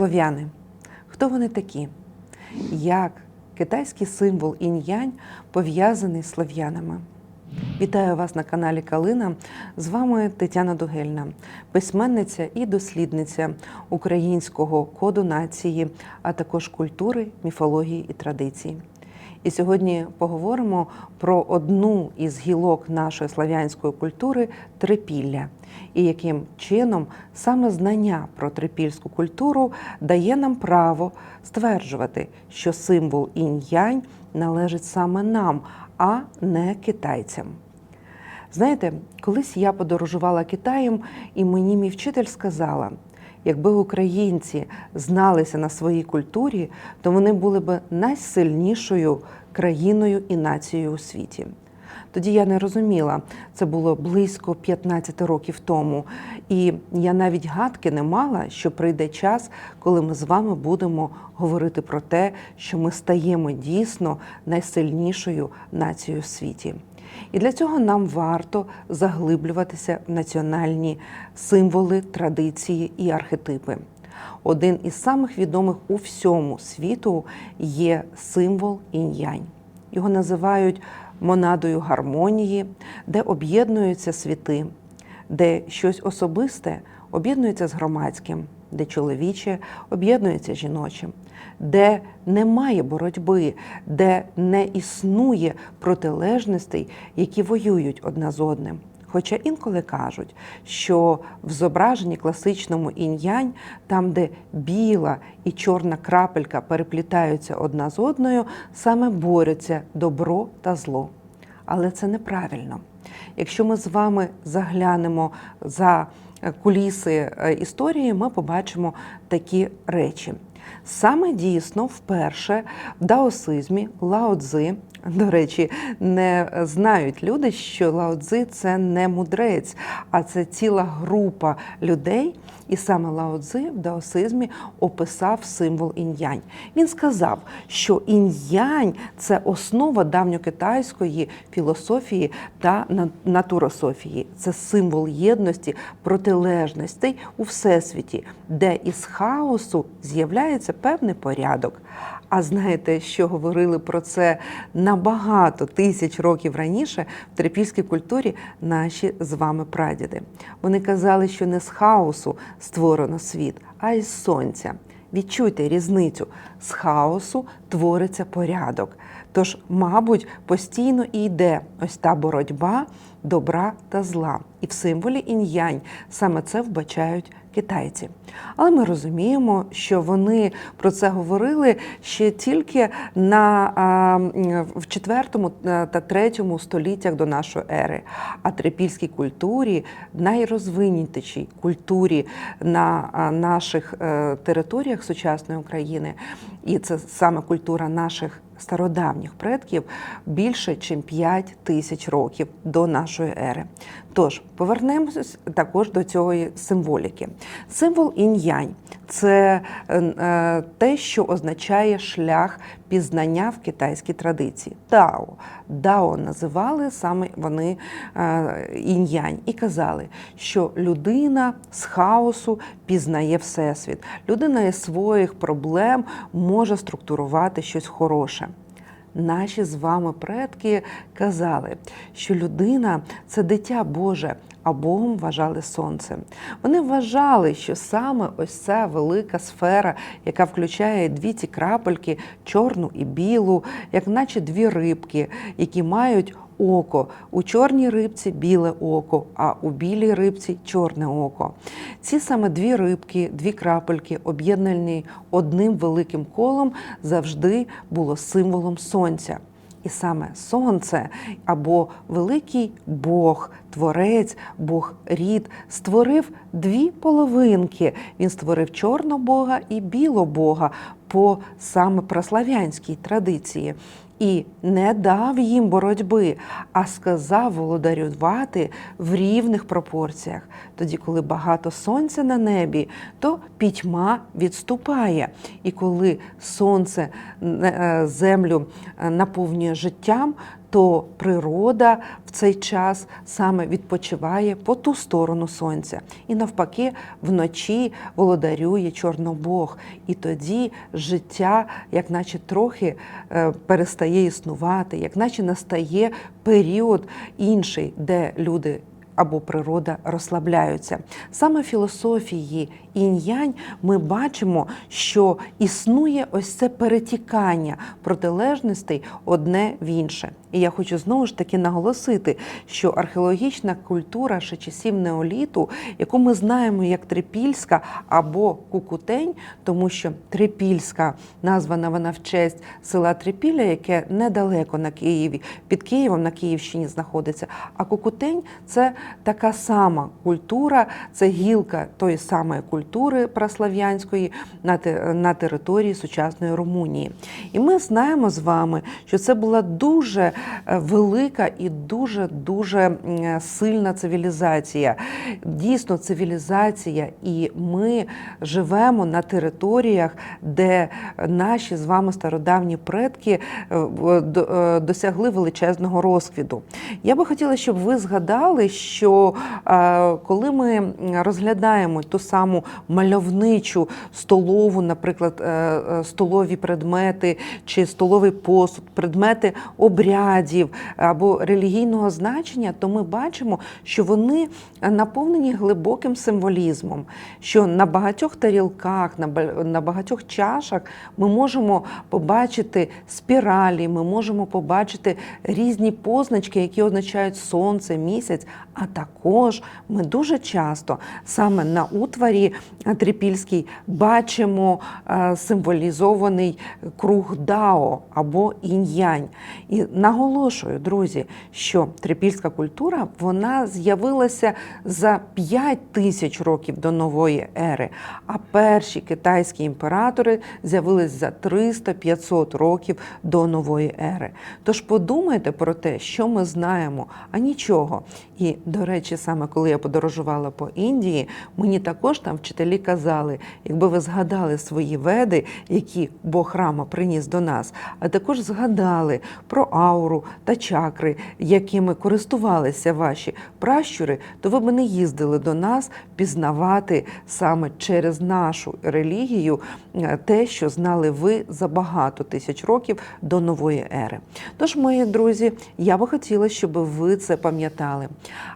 Слов'яни. Хто вони такі? Як китайський символ інь-янь пов'язаний з слов'янами? Вітаю вас на каналі Калина. З вами Тетяна Дугельна, письменниця і дослідниця українського коду нації, а також культури, міфології і традицій. І сьогодні поговоримо про одну із гілок нашої слав'янської культури трипілля, і яким чином саме знання про трипільську культуру дає нам право стверджувати, що символ інь-янь належить саме нам, а не китайцям. Знаєте, колись я подорожувала Китаєм, і мені мій вчитель сказала: якби українці зналися на своїй культурі, то вони були б найсильнішою країною і нацією у світі. Тоді я не розуміла, це було близько 15 років тому, і я навіть гадки не мала, що прийде час, коли ми з вами будемо говорити про те, що ми стаємо дійсно найсильнішою нацією у світі. І для цього нам варто заглиблюватися в національні символи, традиції і архетипи. Один із самих відомих у всьому світу є символ інь-янь. Його називають монадою гармонії, де об'єднуються світи, де щось особисте об'єднується з громадським, де чоловіче об'єднується з жіночим, де немає боротьби, де не існує протилежностей, які воюють одна з одним. Хоча інколи кажуть, що в зображенні класичному інь-янь, там, де біла і чорна крапелька переплітаються одна з одною, саме борються добро та зло. Але це неправильно. Якщо ми з вами заглянемо за куліси історії, ми побачимо такі речі. Саме дійсно вперше в даосизмі Лао Цзи, до речі, не знають люди, що Лао Цзи – це не мудрець, а це ціла група людей. І саме Лао Цзи в даосизмі описав символ інь-янь. Він сказав, що інь-янь – це основа давньокитайської філософії та натурософії. Це символ єдності, протилежностей у всесвіті, де із хаосу з'являється певний порядок. А знаєте, що говорили про це набагато тисяч років раніше в трипільській культурі наші з вами прадіди. Вони казали, що не з хаосу створено світ, а із сонця. Відчуйте різницю з хаосу твориться порядок. Тож, мабуть, постійно і йде ось та боротьба добра та зла. І в символі інь-янь саме це вбачають китайці. Але ми розуміємо, що вони про це говорили ще тільки на в 4 та 3 століттях до нашої ери. А трипільській культурі, найрозвинутішій культурі на наших е, територіях сучасної України, і це саме культура наших. Стародавніх предків більше, ніж 5 тисяч років до нашої ери. Тож повернемось також до цієї символіки. Символ інь-янь – це е, те, що означає шлях пізнання в китайській традиції. Дао. Дао називали саме вони е, інь-янь і казали, що людина з хаосу пізнає всесвіт. Людина із своїх проблем може структурувати щось хороше. Наші з вами предки казали, що людина це дитя Боже, а Богом вважали сонце. Вони вважали, що саме ось ця велика сфера, яка включає дві ці крапельки, чорну і білу, як наче дві рибки, які мають око. У чорній рибці біле око, а у білій рибці чорне око. Ці саме дві рибки, дві крапельки, об'єднані одним великим колом, завжди було символом сонця. І саме сонце або великий Бог, творець, Бог рід, створив дві половинки. Він створив чорного Бога і білого Бога по саме прослав'янській традиції і не дав їм боротьби, а сказав володарювати в рівних пропорціях. Тоді, коли багато сонця на небі, то пітьма відступає. І коли сонце е, землю е, наповнює життям, то природа в цей час саме відпочиває по ту сторону сонця. І навпаки, вночі володарює Чорнобог. І тоді життя, як наче трохи е, перестає існувати, як наче настає період інший, де люди. Або природа розслабляються. Саме філософії інь-янь ми бачимо, що існує ось це перетікання протилежностей одне в інше. І я хочу знову ж таки наголосити, що археологічна культура ще часів неоліту, яку ми знаємо як Трипільська або Кукутень, тому що Трипільська названа вона в честь села Трипілля, яке недалеко на Києві, під Києвом на Київщині знаходиться. А Кукутень це така сама культура, це гілка тої самої культури праслав'янської на, на території сучасної Румунії. І ми знаємо з вами, що це була дуже е, велика і дуже дуже сильна цивілізація. Дійсно, цивілізація, і ми живемо на територіях, де наші з вами стародавні предки е, е, досягли величезного розквіту. Я би хотіла, щоб ви згадали, що коли ми розглядаємо ту саму мальовничу столову, наприклад, е, е, столові предмети чи столовий посуд, предмети обрядів або релігійного значення, то ми бачимо, що вони наповнені глибоким символізмом, що на багатьох тарілках, на ба- на багатьох чашах ми можемо побачити спіралі, ми можемо побачити різні позначки, які означають сонце, місяць. А також ми дуже часто саме на утварі трипільській бачимо е, символізований круг Дао або інь-янь. І наголошую, друзі, що трипільська культура вона з'явилася за 5 тисяч років до нової ери, а перші китайські імператори з'явились за 300-500 років до нової ери. Тож подумайте про те, що ми знаємо, а нічого. І, до речі, саме коли я подорожувала по Індії, мені також там вчителі казали, якби ви згадали свої веди, які Бог рама приніс до нас, а також згадали про ауру та чакри, якими користувалися ваші пращури, то ви б не їздили до нас пізнавати саме через нашу релігію е, те, що знали ви за багато тисяч років до нової ери. Тож, мої друзі, я би хотіла, щоб ви це пам'ятали.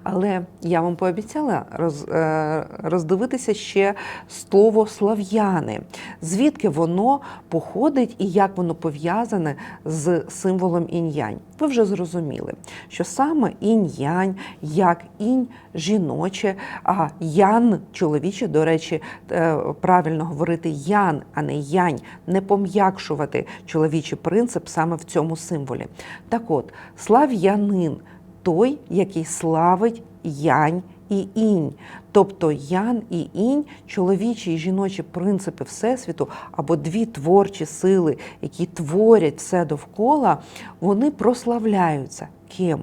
Але я вам пообіцяла е, роздивитися ще слово слав'яни, звідки воно походить і як воно пов'язане з символом інь-янь. Ви вже зрозуміли, що саме інь-янь, як інь жіноче, а ян чоловіче, до речі, е, правильно говорити ян, а не янь, не пом'якшувати чоловічий принцип саме в цьому символі. Так от, слав'янин той, який славить янь і інь. Тобто ян і інь, чоловічі і жіночі принципи Всесвіту або дві творчі сили, які творять все довкола, вони прославляються ким?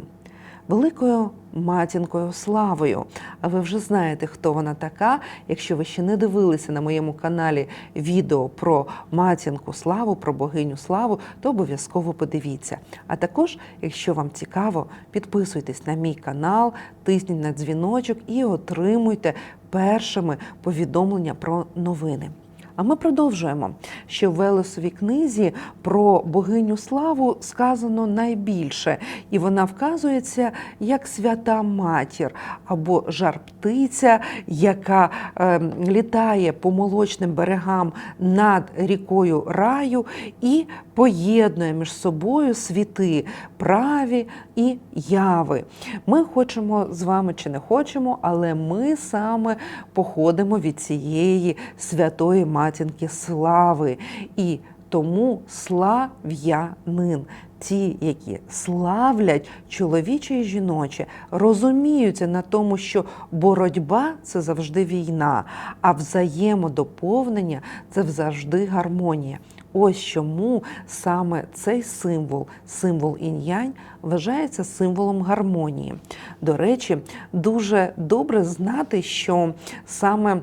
Великою матінкою Славою. А ви вже знаєте, хто вона така. Якщо ви ще не дивилися на моєму каналі відео про матінку Славу, про богиню Славу, то обов'язково подивіться. А також, якщо вам цікаво, підписуйтесь на мій канал, тисніть на дзвіночок і отримуйте першими повідомлення про новини. А ми продовжуємо, що в Велесовій книзі про богиню славу сказано найбільше, і вона вказується як свята матір або жар-птиця, яка е, літає по молочним берегам над рікою раю і поєднує між собою світи праві і яви. Ми хочемо з вами чи не хочемо, але ми саме походимо від цієї святої матінки слави. І тому слав'янин. Ті, які славлять чоловіче і жіноче, розуміються на тому, що боротьба це завжди війна, а взаємодоповнення це завжди гармонія. Ось чому саме цей символ, символ інь-янь, вважається символом гармонії. До речі, дуже добре знати, що саме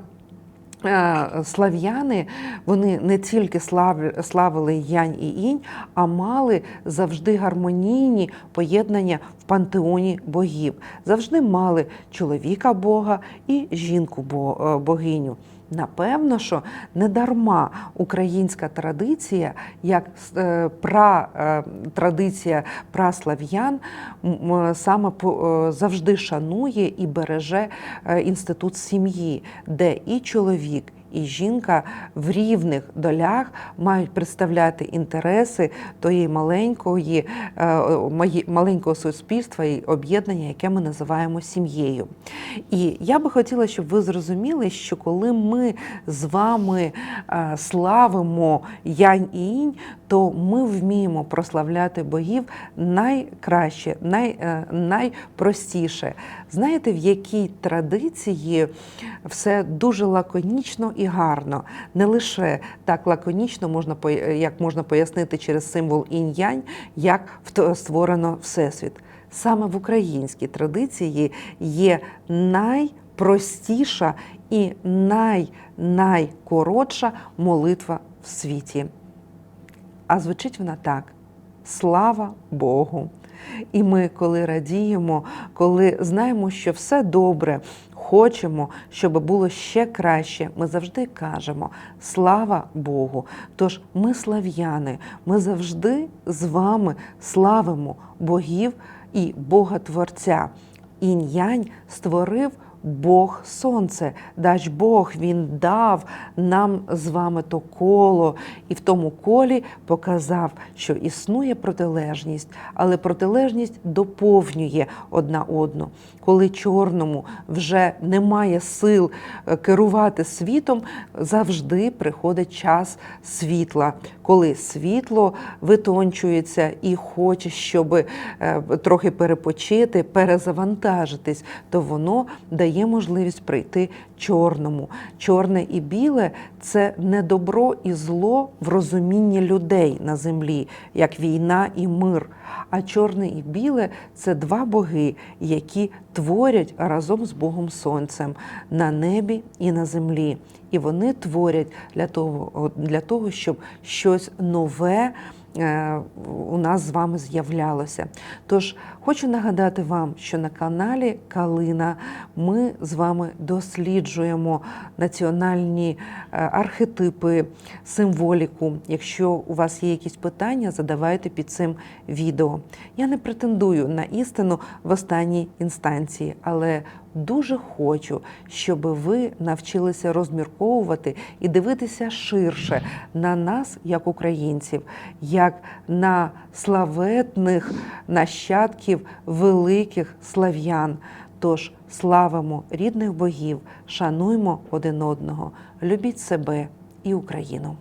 слав'яни вони не тільки славили янь і інь, а мали завжди гармонійні поєднання в пантеоні богів. Завжди мали чоловіка Бога і жінку е, богиню. Напевно, що не дарма українська традиція, як е, пра е, традиція праслав'ян, саме е, завжди шанує і береже інститут сім'ї, де і чоловік. І жінка в рівних долях мають представляти інтереси тої маленької, е, маленького суспільства і об'єднання, яке ми називаємо сім'єю. І я би хотіла, щоб ви зрозуміли, що коли ми з вами е, славимо янь і інь, то ми вміємо прославляти богів найкраще, най, е, найпростіше. Знаєте, в якій традиції все дуже лаконічно і гарно. Не лише так лаконічно можна пое- як можна пояснити через символ інь-янь, як створено всесвіт. Саме в українській традиції є найпростіша і най, найкоротша молитва в світі. А звучить вона так: слава Богу! І ми, коли радіємо, коли знаємо, що все добре, хочемо, щоб було ще краще, ми завжди кажемо слава Богу. Тож ми слав'яни, ми завжди з вами славимо богів і Бога Творця. Інь-янь створив Бог Сонце, дач Бог Він дав нам з вами то коло, і в тому колі показав, що існує протилежність, але протилежність доповнює одна одну. Коли чорному вже немає сил е, керувати світом, завжди приходить час світла, коли світло витончується і хоче, щоб е, трохи перепочити, перезавантажитись, то воно дає можливість прийти чорному. Чорне і біле це не добро і зло в розумінні людей на землі, як війна і мир. А чорне і біле це два боги, які творять разом з Богом Сонцем на небі і на землі. І вони творять для того, для того щоб щось нове у нас з вами з'являлося. Тож хочу нагадати вам, що на каналі Калина ми з вами досліджуємо національні е, архетипи, символіку. Якщо у вас є якісь питання, задавайте під цим відео. Я не претендую на істину в останній інстанції, але дуже хочу, щоб ви навчилися розмірковувати і дивитися ширше на нас, як українців, як на славетних нащадків великих слав'ян. Тож славимо рідних богів, шануймо один одного, любіть себе і Україну.